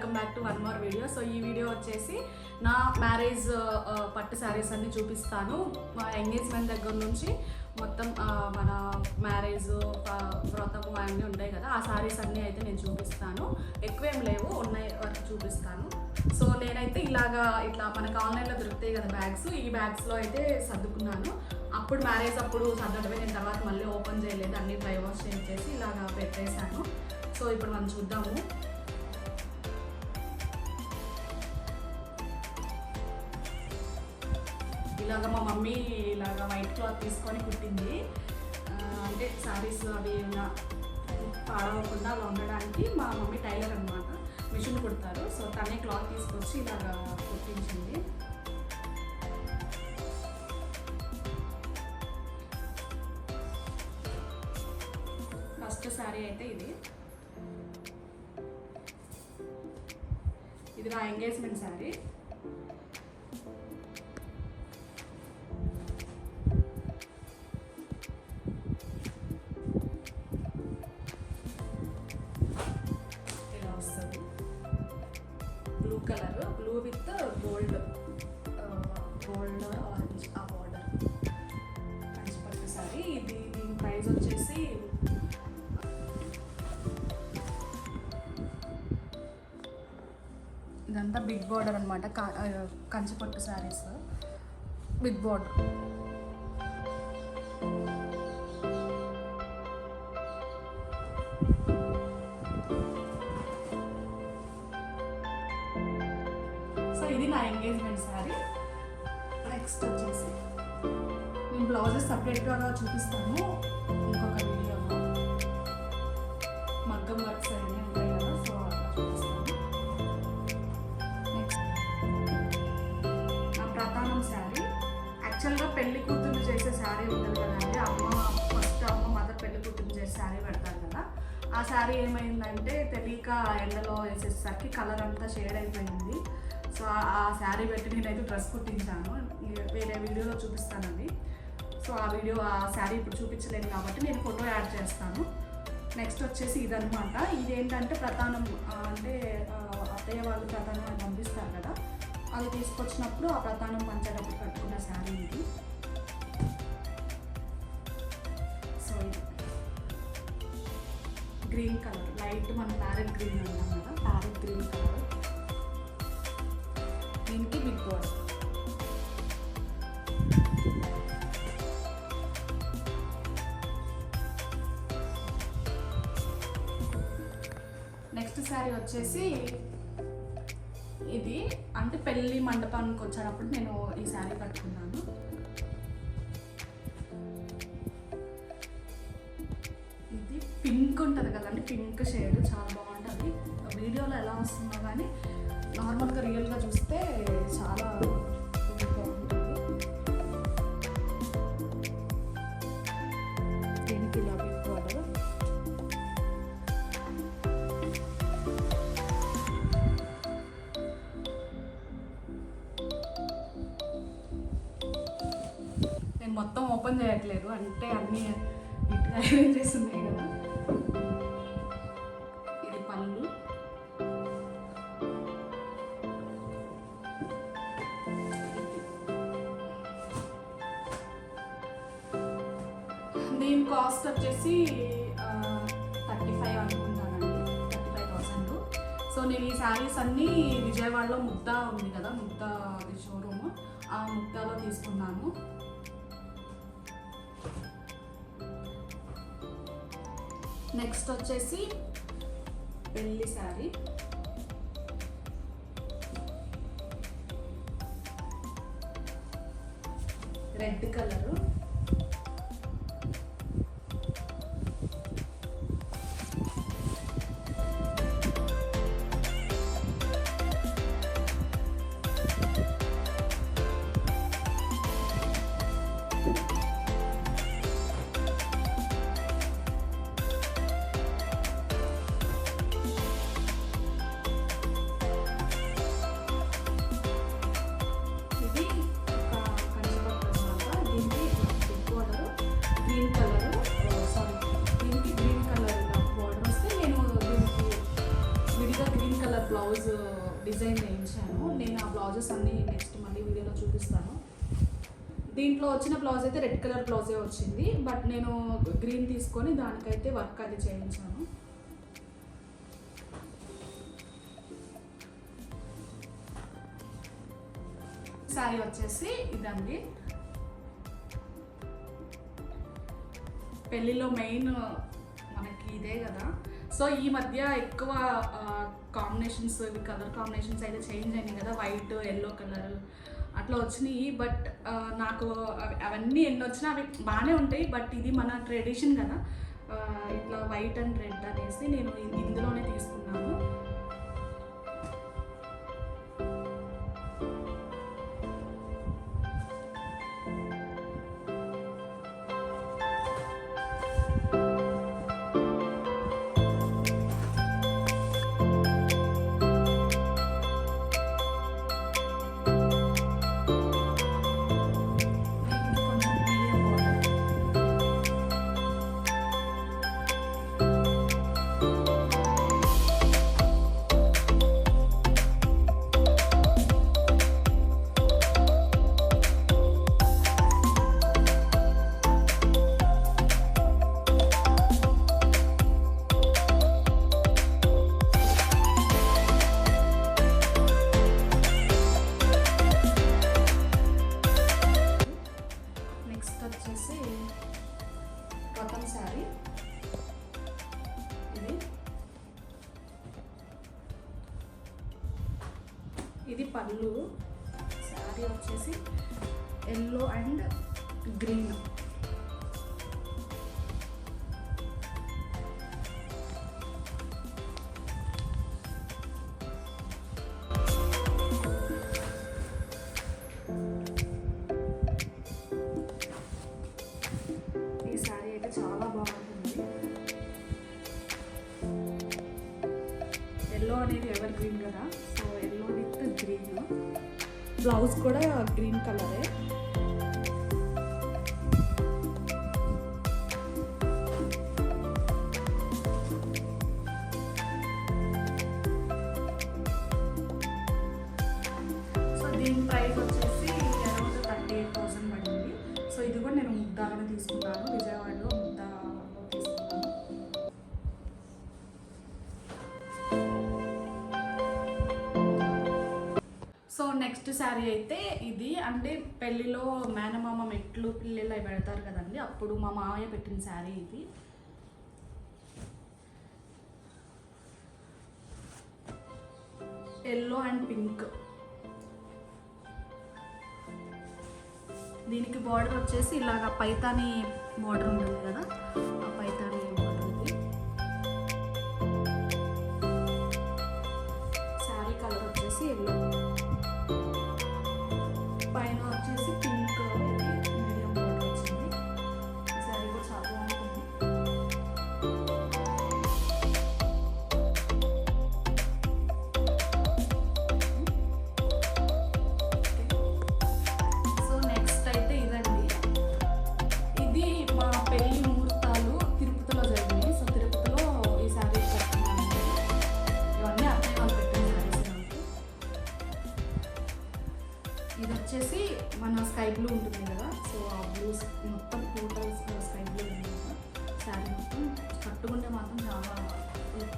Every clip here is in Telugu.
Welcome back to one more video. So ఈ వీడియో వచ్చేసి నా మ్యారేజ్ పట్టు శారీస్ అన్ని చూపిస్తాను. మా ఎంగేజ్మెంట్ దగ్గర నుంచి మొత్తం మన మ్యారేజ్ వ్రతము అన్నీ ఉంటాయి కదా ఆ శారీస్ అన్నీ అయితే నేను చూపిస్తాను. ఎక్కువేం లేవు ఉన్నాయి వరకు చూపిస్తాను. సో నేనైతే ఇలాగా ఇట్లా మనకు ఆన్లైన్లో దొరుకుతాయి కదా బ్యాగ్స్ ఈ బ్యాగ్స్లో అయితే సర్దుకున్నాను. అప్పుడు మ్యారేజ్ అప్పుడు సర్దడమే నేను తర్వాత మళ్ళీ ఓపెన్ చేయలేదు అన్ని డ్రైవర్స్ వాష్ చేసి ఇలాగా పెట్టేశాను. సో ఇప్పుడు మనం చూద్దాము. ఇలాగ మా మమ్మీ ఇలాగ వైట్ క్లాత్ తీసుకొని కుట్టింది. అంటే శారీస్ అవి ఏమైనా పాడవకుండా అలా ఉండడానికి మా మమ్మీ టైలర్ అనమాట మిషన్ కుడతారు. సో తనే క్లాత్ తీసుకొచ్చి ఇలాగ కుట్టించింది. ఫస్ట్ శారీ అయితే ఇది. ఇది నా ఎంగేజ్మెంట్ శారీ ఇదంతా బిగ్ బార్డర్ అనమాట కంచిపట్టు శారీస్. బిగ్ బార్డర్ సో ఇది నా ఎంగేజ్మెంట్ శారీ నెక్స్ట్ వచ్చేసి నేను బ్లౌజెస్ సపరేట్గా చూపిస్తాను. ఇంకొక వీడియో మగ్గం వర్క్స్ అన్నీ పెళ్ళి కూతురు చేసే శారీ ఉంటుంది కదండి అమ్మ ఫస్ట్ అమ్మ మదర్ పెళ్ళి కూతురు చేసే శారీ పెడతారు కదా. ఆ శారీ ఏమైందంటే తెలియక ఎండలో వేసేసరికి కలర్ అంతా షేడ్ అయిపోయింది. సో ఆ- శారీ పెట్టి నేనైతే డ్రెస్ కుట్టించాను. వేరే వీడియోలో చూపిస్తానండి. సో ఆ వీడియో ఆ శారీ ఇప్పుడు చూపించలేను కాబట్టి నేను ఫోటో యాడ్ చేస్తాను. నెక్స్ట్ వచ్చేసి ఇదనమాట ఇది ఏంటంటే ప్రధానం అంటే అత్తయ్య వాళ్ళు ప్రధానం అని పంపిస్తారు కదా. అది తీసుకొచ్చినప్పుడు ఆ ప్రధానం పంచేటప్పుడు కట్టుకున్న శారీ ఇది. గ్రీన్ కలర్ లైట్ మన ప్యారెట్ గ్రీన్ అంటాం కదా ప్యారెట్ గ్రీన్ కలర్ దీనికి బిగ్ బాస్ నెక్స్ట్ శారీ వచ్చేసి ఇది అంటే పెళ్ళి మండపానికి వచ్చినప్పుడు నేను ఈ శారీ కట్టుకున్నాను. పింక్ ఉంటుంది కదండి పింక్ షేడ్ చాలా బాగుంటుంది. వీడియోలో ఎలా వస్తుందో కానీ నార్మల్గా రియల్గా చూస్తే చాలా నేను మొత్తం ఓపెన్ చేయట్లేదు అంటే అన్నీ నీట్గా అరేంజ్ చేస్తున్నాయి కదా. శారీస్ అన్నీ విజయవాడలో ముక్తా ఉంది కదా ముక్తా షోరూమ్ ఆ ముక్తాలో తీసుకున్నాను. నెక్స్ట్ వచ్చేసి పెళ్ళి శారీ రెడ్ కలరు డిజైన్ చేయించాను నేను ఆ బ్లౌజెస్ అన్నీ నెక్స్ట్ మళ్ళీ వీడియోలో చూపిస్తాను. దీంట్లో వచ్చిన బ్లౌజ్ అయితే రెడ్ కలర్ బ్లౌజే వచ్చింది. బట్ నేను గ్రీన్ తీసుకొని దానికైతే వర్క్ అది చేయించాను. శారీ వచ్చేసి ఇదండి. పెళ్ళిలో మెయిన్ మనకి ఇదే కదా. సో ఈ మధ్య ఎక్కువ కాంబినేషన్స్ కలర్ కాంబినేషన్స్ అయితే చేంజ్ అయినాయి కదా. వైట్ ఎల్లో కలర్ అట్లా వచ్చినాయి. బట్ నాకు అవి- అవన్నీ ఎన్ని వచ్చినా అవి బాగానే ఉంటాయి. బట్ ఇది మన ట్రెడిషన్ కదా. ఇట్లా వైట్ అండ్ రెడ్ అనేసి నేను ఇందులోనే తీసుకున్నాను. ఇది పళ్ళు. శారీ వచ్చేసి ఎల్లో అండ్ గ్రీన్ ఈ అయితే చాలా ఎల్లో అనేది ఎవర్ గ్రీన్ కదా. So with green. బ్లౌజ్ కూడా గ్రీన్ కలరే. సో దీని ప్రైస్ వచ్చేసి అరౌండ్ థర్టీ ఎయిట్ థౌసండ్ పడింది. సో ఇది కూడా నేను ముద్దాలను తీసుకున్నాను. విజయవాడలో ముద్దాలో నెక్స్ట్ శారీ అయితే ఇది అంటే పెళ్ళిలో మేనమామ మెట్లు పిల్లలు అవి పెడతారు కదండి అప్పుడు మా మామయ్య పెట్టిన శారీ ఇది. ఎల్లో అండ్ పింక్ దీనికి బార్డర్ వచ్చేసి ఇలాగ పైతాని బార్డర్ ఉంటుంది కదా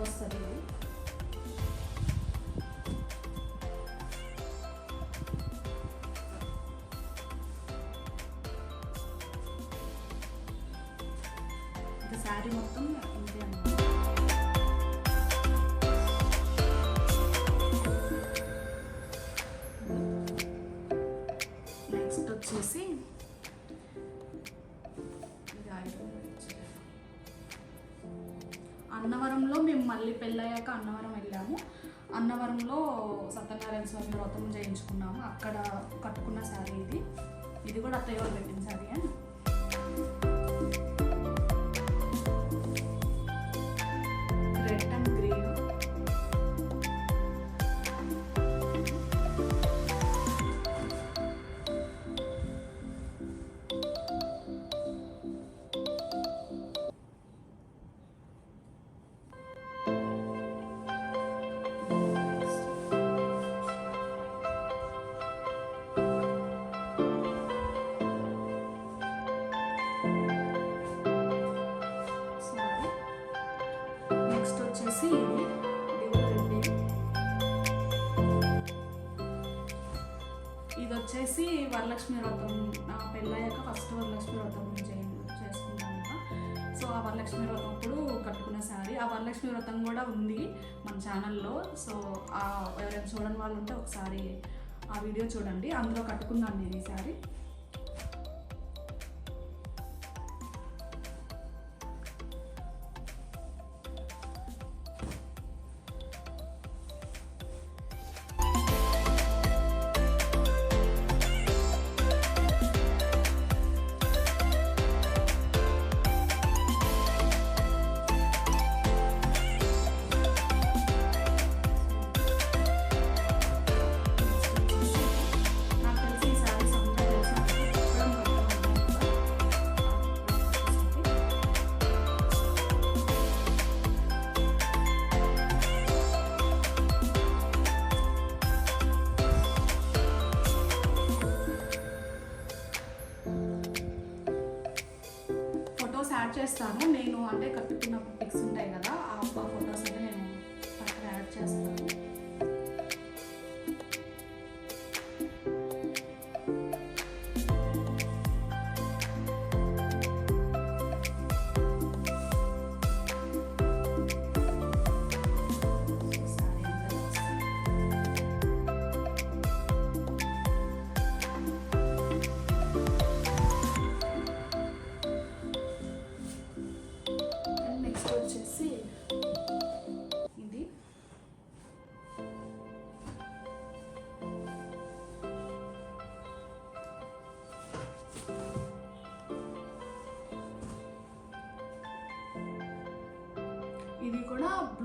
possa అన్నవరంలో మేము మళ్ళీ పెళ్ళయ్యాక అన్నవరం వెళ్ళాము. అన్నవరంలో సత్యనారాయణ స్వామి వ్రతం చేయించుకున్నాము. అక్కడ కట్టుకున్న శారీ ఇది. ఇది కూడా అత్తయ్య వాళ్ళు పెట్టిన శారీ అని. ఇది వచ్చేసి వరలక్ష్మి వ్రతం. నా పెళ్ళయ్యాక ఫస్ట్ వరలక్ష్మి వ్రతం చే- కదా సో ఆ వరలక్ష్మి వ్రతం అప్పుడు కట్టుకున్న శారీ. ఆ వరలక్ష్మి వ్రతం కూడా ఉంది మన ఛానల్లో. సో ఆ ఎవరైనా చూడని వాళ్ళు ఉంటే ఒకసారి ఆ వీడియో చూడండి. అందులో కట్టుకున్నాను నేను ఈ శారీ. యాడ్ చేస్తాను. నేను అంటే కట్టుకున్న పిక్స్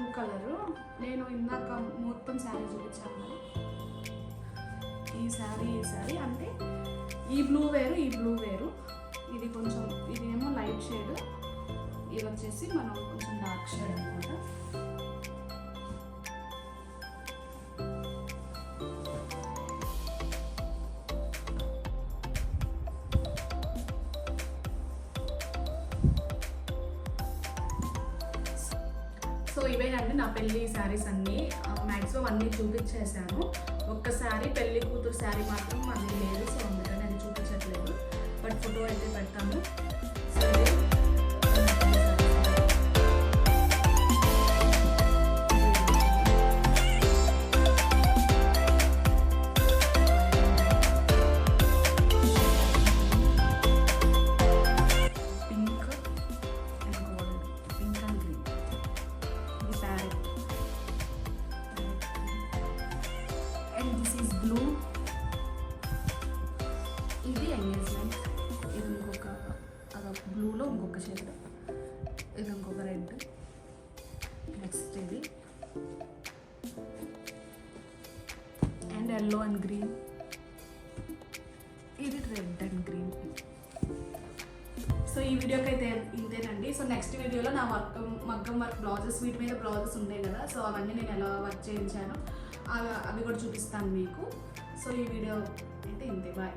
బ్లూ కలరు నేను ఇందాక మొత్తం శారీ చూపించాను ఈ శారీ ఈ శారీ అంటే ఈ బ్లూ వేరు ఈ బ్లూ వేరు. ఇది కొంచెం ఇది ఏమో లైట్ షేడ్ ఇది వచ్చేసి మనం కొంచెం డార్క్ షేడ్ అనమాట. సో ఇవేనండి నా పెళ్ళి శారీస్ అన్నీ. మ్యాక్సిమం అన్నీ చూపించేశాను. ఒక్క శారీ పెళ్ళి కూతురు శారీ మాత్రం అది లేదు సో అందుకని అది చూపించట్లేదు. బట్ ఫోటో అయితే పెడతాను. సో నెక్స్ట్ ఇది. అండ్ ఎల్లో అండ్ గ్రీన్ ఇది రెడ్ అండ్ గ్రీన్ సో ఈ వీడియోకి అయితే ఇంతేనండి. సో నెక్స్ట్ వీడియోలో నా వర్క్ మగ్గం వర్క్ బ్లౌజెస్ వీటి మీద బ్లౌజెస్ ఉంటాయి కదా. సో అవన్నీ నేను ఎలా వర్క్ చేయించాను అవి అవి కూడా చూపిస్తాను మీకు. సో ఈ వీడియో అయితే ఇంతే. బాయ్